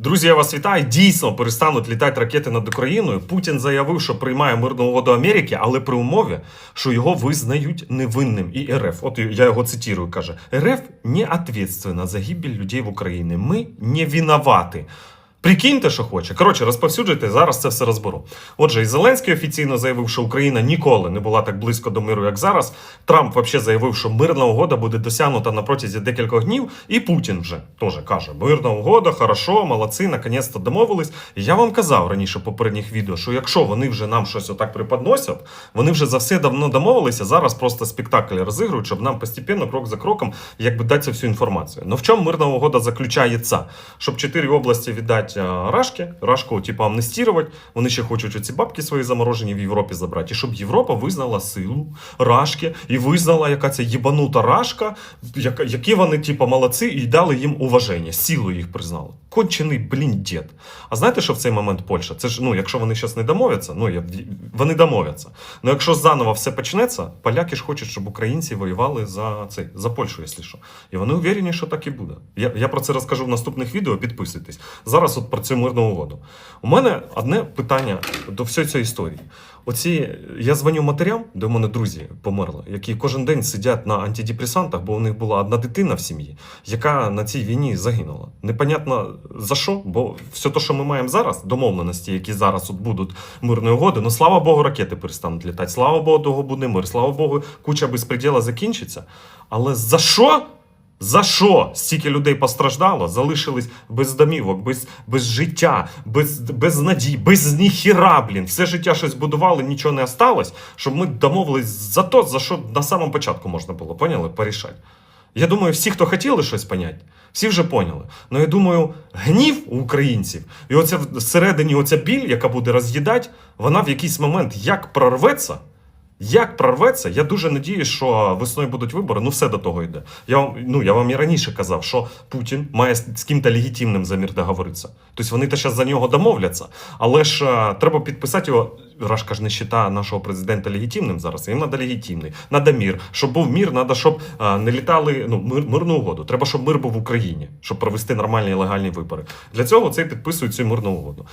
Друзі, я вас вітаю. Дійсно перестануть літати ракети над Україною. Путін заявив, що приймає мирну угоду Америки, але при умові, що його визнають невинним. І РФ, от я його цитірую, каже: РФ не ответственна за гибель людей в Україні. Ми не виноваты. Прикиньте, що хоче. Коротше, розповсюджуйте, зараз це все розберу. Отже, і Зеленський офіційно заявив, що Україна ніколи не була так близько до миру, як зараз. Трамп взагалі заявив, що мирна угода буде досягнута на протязі декількох днів. І Путін вже теж каже: мирна угода, хорошо, молодці, наконець-то домовились. Я вам казав раніше в попередніх відео, що якщо вони вже нам щось отак преподносять, вони вже за все давно домовилися. Зараз просто спектакль розігрують, щоб нам постепенно, крок за кроком, якби дати всю інформацію. Ну в чому мирна угода заключається? Щоб чотири області віддати а, Рашки, Рашку, типу, амнестувати. Вони ще хочуть оці бабки свої заморожені в Європі забрати. І щоб Європа визнала силу Рашки і визнала, яка це єбанута Рашка, яка, які вони, типу, молодці, і дали їм уваження, силу їх признали. Кончений, блін, дід. А знаєте, що в цей момент Польща? Це ж, ну, якщо вони зараз не домовляться, ну, вони домовляться. Ну, якщо заново все почнеться, поляки ж хочуть, щоб українці воювали за цей, за Польщу, якщо що. І вони уверені, що так і буде. Я, я про це розкажу в наступних відео, підписуйтесь. Зараз про цю мирну угоду. У мене одне питання до всієї цієї історії. Оці я дзвоню матерям, де в мене друзі померли, які кожен день сидять на антидепресантах, бо у них була одна дитина в сім'ї, яка на цій війні загинула. Непонятно за що, бо все те, що ми маємо зараз, домовленості, які зараз от будуть мирної угоди, ну слава Богу, ракети перестануть літати. Слава Богу, того буде мир. Слава Богу, куча безпреділа закінчиться. Але за що? За що стільки людей постраждало, залишились без домівок, без, без життя, без, без надій, без ніхіра, блін. Все життя щось будували, нічого не осталось, щоб ми домовились за то, за що на самому початку можна було, поняли, порішати. Я думаю, всі, хто хотіли щось поняти, всі вже поняли. Ну я думаю, гнів у українців, і оця всередині оця біль, яка буде роз'їдати, вона в якийсь момент як прорветься. Як прорветься, я дуже надіюсь, що весною будуть вибори. Ну, все до того йде. Я вам, ну, я вам і раніше казав, що Путін має з ким-то легітимним за мір договоритися. Тобто вони то зараз за нього домовляться, але ж е, треба підписати його. Рашка ж не вважає нашого президента легітимним зараз. Їм треба легітимний, треба мір. Щоб був мір, треба, щоб е, не літали ну, мир, мирну угоду. Треба, щоб мир був в Україні, щоб провести нормальні і легальні вибори. Для цього це підписують цю мирну угоду.